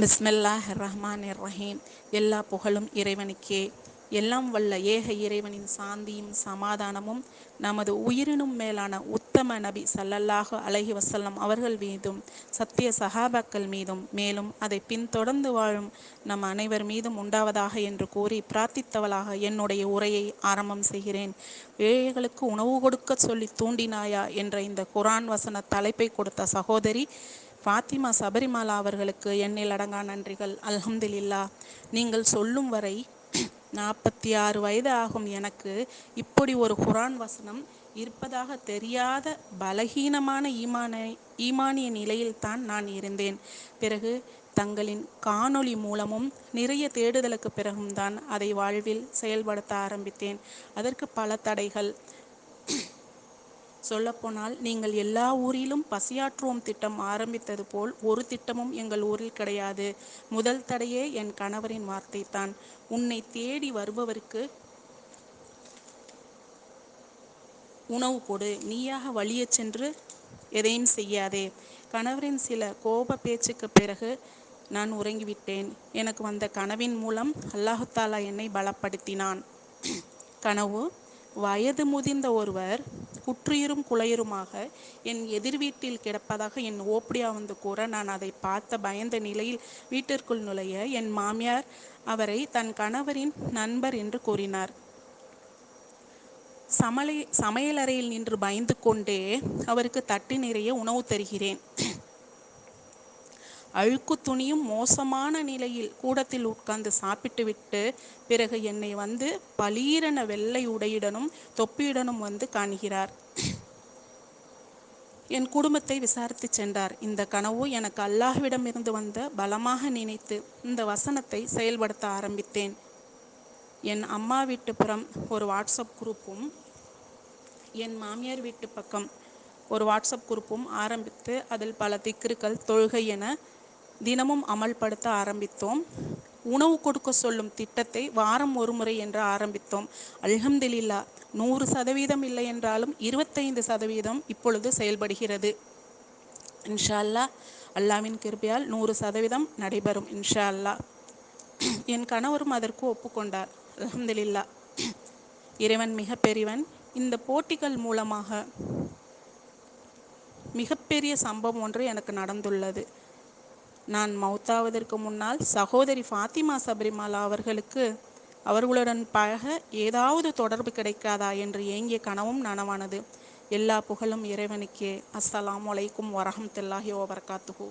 பிஸ்மில்லாஹ் ரஹ்மான் ரஹீம் எல்லா புகழும் இறைவனுக்கே. எல்லாம் வல்ல ஏக இறைவனின் சாந்தியும் சமாதானமும் நமது உயிரினும் மேலான உத்தம நபி சல்லல்லாஹு அலஹி வசல்லம் அவர்கள் மீதும் சத்திய சகாபாக்கள் மீதும் மேலும் அதை பின்தொடர்ந்து வாழும் நம் அனைவர் மீதும் உண்டாவதாக என்று கூறி பிரார்த்தித்தவளாக என்னுடைய உரையை ஆரம்பம் செய்கிறேன். ஏழைகளுக்கு உணவு கொடுக்க சொல்லி தூண்டினாயா என்ற இந்த குரான் வசன தலைப்பை கொடுத்த சகோதரி ஃபாத்திமா சபரிமாலா அவர்களுக்கு எண்ணில் அடங்கா நன்றிகள். அல்ஹம்துலில்லா. நீங்கள் சொல்லும் வரை நாற்பத்தி ஆறு வயது ஆகும் எனக்கு. இப்படி ஒரு குரான் வசனம் இருப்பதாக தெரியாத பலகீனமான ஈமான ஈமானிய நிலையில்தான் நான் இருந்தேன். பிறகு தங்களின் காணொளி மூலமும் நிறைய தேடுதலுக்கு பிறகும் தான் அதை வாழ்வில் செயல்படுத்த ஆரம்பித்தேன். அதற்கு பல தடைகள். சொல்லப்போனால் நீங்கள் எல்லா ஊரிலும் பசியாற்றுவோம் திட்டம் ஆரம்பித்தது போல் ஒரு திட்டமும் எங்கள் ஊரில் கிடையாது. முதல் தடையே என் கணவரின் வார்த்தை தான் உன்னை தேடி வருபவருக்கு உணவு கொடு நீயாக வழியே சென்று எதையும் செய்யாதே. கணவரின் சில கோப பேச்சுக்கு பிறகு நான் உறங்கிவிட்டேன். எனக்கு வந்த கனவின் மூலம் அல்லாஹுத்தாலா என்னை பலப்படுத்தினான். கனவு வயது முதிர்ந்த ஒருவர் குற்றுயிரும் குலையுருமாக என் எதிர் வீட்டில் கிடப்பதாக என் ஓப்படியா வந்து கூற நான் அதை பார்த்த பயந்த நிலையில் வீட்டிற்குள் நுழைய என் மாமியார் அவரை தன் கணவரின் நண்பர் என்று கூறினார். சமலை சமையலறையில் நின்று பயந்து கொண்டே அவருக்கு தட்டு நிறைய உணவு தருகிறேன். அழுக்கு துணியும் மோசமான நிலையில் கூடத்தில் உட்கார்ந்து சாப்பிட்டுவிட்டு பிறகு என்னை வந்து பளீரென வெள்ளை உடையுடனும் தொப்பியுடனும் வந்து காண்கிறார். என் குடும்பத்தை விசாரித்து சென்றார். இந்த கனவு எனக்கு அல்லாஹ்விடமிருந்து வந்த பலமாக நினைத்து இந்த வசனத்தை செயல்படுத்த ஆரம்பித்தேன். என் அம்மா வீட்டு புறம் ஒரு வாட்ஸ்அப் குரூப்பும் என் மாமியார் வீட்டு பக்கம் ஒரு வாட்ஸ்அப் குரூப்பும் ஆரம்பித்து அதில் பல திக்ருக்கள் தொழுகை என தினமும் அமல்படுத்த ஆரம்பித்தோம். உணவு கொடுக்க சொல்லும் திட்டத்தை வாரம் ஒரு முறை என்று ஆரம்பித்தோம். அல்ஹம்துலில்லா நூறு சதவீதம் இல்லை என்றாலும் இருபத்தைந்து சதவீதம் இப்பொழுது செயல்படுகிறது. இன்ஷா அல்லா அல்லாவின் கிருபையால் நூறு சதவீதம் நடைபெறும் இன்ஷா அல்லா என் கணவரும் அதற்கு ஒப்புக்கொண்டார். அலமதுல்லா இறைவன் மிக பெரியவன் இந்த போட்டிகள் மூலமாக மிகப்பெரிய சம்பவம் ஒன்று எனக்கு நடந்துள்ளது. நான் மௌத்தாவதற்கு முன்னால் சகோதரி ஃபாத்திமா சபரிமாலா அவர்களுக்கு அவர்களுடன் பழக ஏதாவது தொடர்பு கிடைக்காதா என்று ஏங்கிய கனவும் நனவானது. எல்லா புகழும் இறைவனுக்கே. அஸ்ஸலாம் வலைக்கும் வரஹமத்துல்லாஹி வபர்காத்துஹூ.